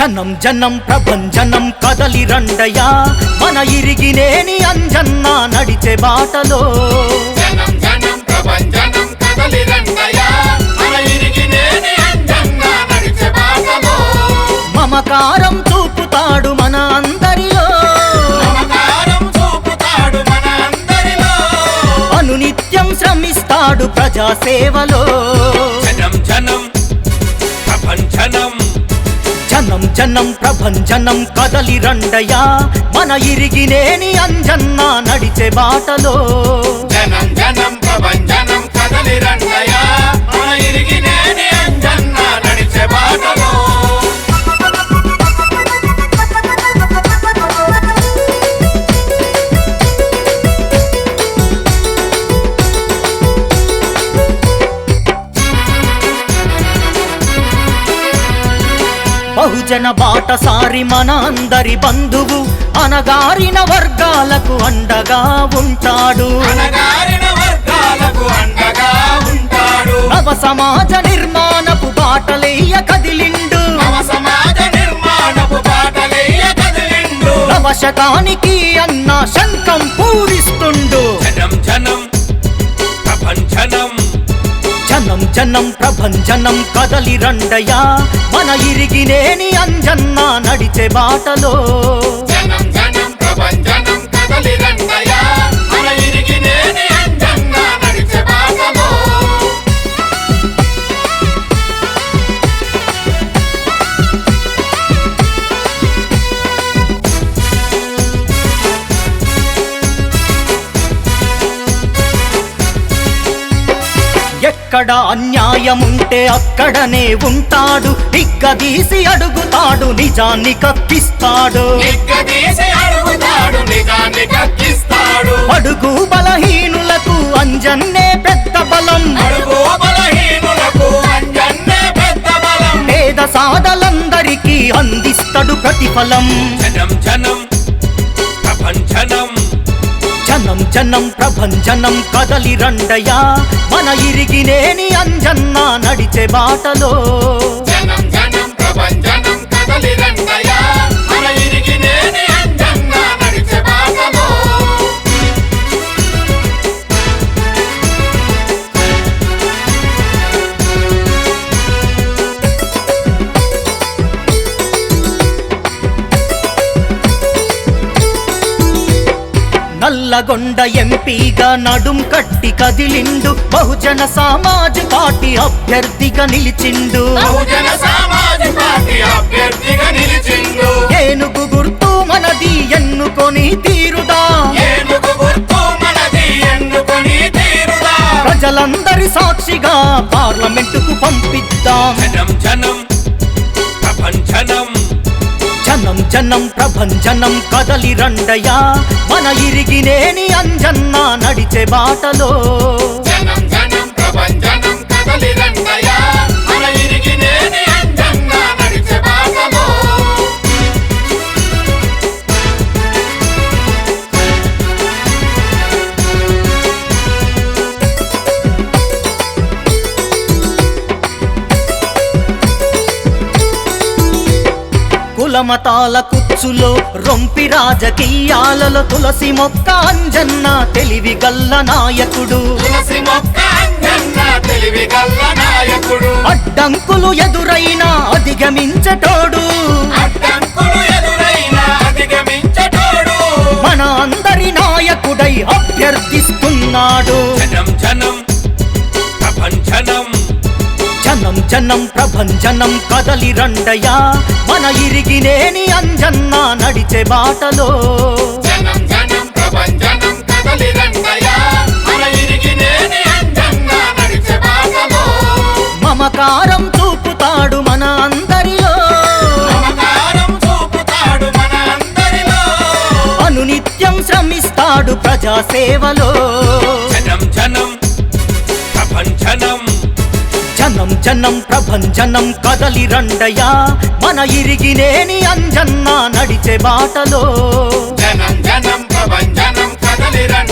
జనం జనం ప్రభంజనం కదలి రండయా మన ఇరిగినేని అంజన్న నడిచే బాటలో. జనం జనం ప్రభంజనం కదలి రండయా మన ఇరిగినేని అంజన్న నడిచే బాటలో. మమకారం చూపుతాడు మన అందరిలో. మమకారం చూపుతాడు మన అందరిలో. అనునిత్యం శ్రమిస్తాడు ప్రజా సేవలో జనం ప్రభంజనం కదలి రండయా మన ఇరిగినేని అంజన్న నడిచే బాటలో. బహుజన బాటసారి మన అందరి బంధువు అనగారిన వర్గాలకు అండగా ఉంటాడు. నవ సమాజ నిర్మాణపు బాటలేయ కదిలిండు. నవ శకానికి అన్న శంఖం పూరిస్తుండు. జనం జనం జనం ప్రభంజనం కదలి రండయా మన ఇరిగినేని అంజన్న నడిచే బాటలో. ఎక్కడ అన్యాయముంటే అక్కడనే ఉంటాడు. నిగ్గదీసి అడుగుతాడు నిజాన్ని కక్కిస్తాడు. అడుగు బలహీనులకు అంజన్నే పెద్ద బలం. పేద సాదలందరికీ అందిస్తాడు ప్రతిఫలం. జనం జనం జనం జనం ప్రభంజనం కదలి రండయా మన ఇరిగినేని అంజన్న నడిచే బాటలో. జనం జనం ప్రభంజనం కదలి రండయా నల్లగొండ ఎంపీగా నడుం కట్టి కదిలిండు. బహుజన సమాజ్ పార్టీ అభ్యర్థిగా నిలిచిండు. ఏనుగు గుర్తు మనది ఎన్నుకొని తీరుదా? ప్రజలందరి సాక్షిగా పార్లమెంటుకు పంపిద్దాం. జనం ప్రభంజనం కదలి రండయా మన ఇరిగినేని అంజన్న నడిచే బాటలో. కులమతాల కుచ్చులో రొంపి రాజకీయాలలో తులసి మొక్క అంజన్న తెలివి గల్ల నాయకుడు. అడ్డంకులు ఎదురైనా అధిగమించటోడు. మన అందరి నాయకుడై అభ్యర్థిస్తున్నాడు. జనం జనం ప్రభంజనం కదలి రండయా మన ఇరిగినేని అంజన్న నడిచే బాటలో. జనం జనం ప్రభంజనం కదలి రండయా మన ఇరిగినేని అంజన్న నడిచే బాటలో. మమకారం చూపుతాడు మన అందరిలో. మమకారం చూపుతాడు మన అందరిలో. అనునిత్యం శ్రమిస్తాడు ప్రజా సేవలో జనం ప్రభంజనం కదలి రండయా మన ఇరిగినేని అంజన్న నడిచే బాటలో. జనం జనం ప్రభంజనం కదలి రండ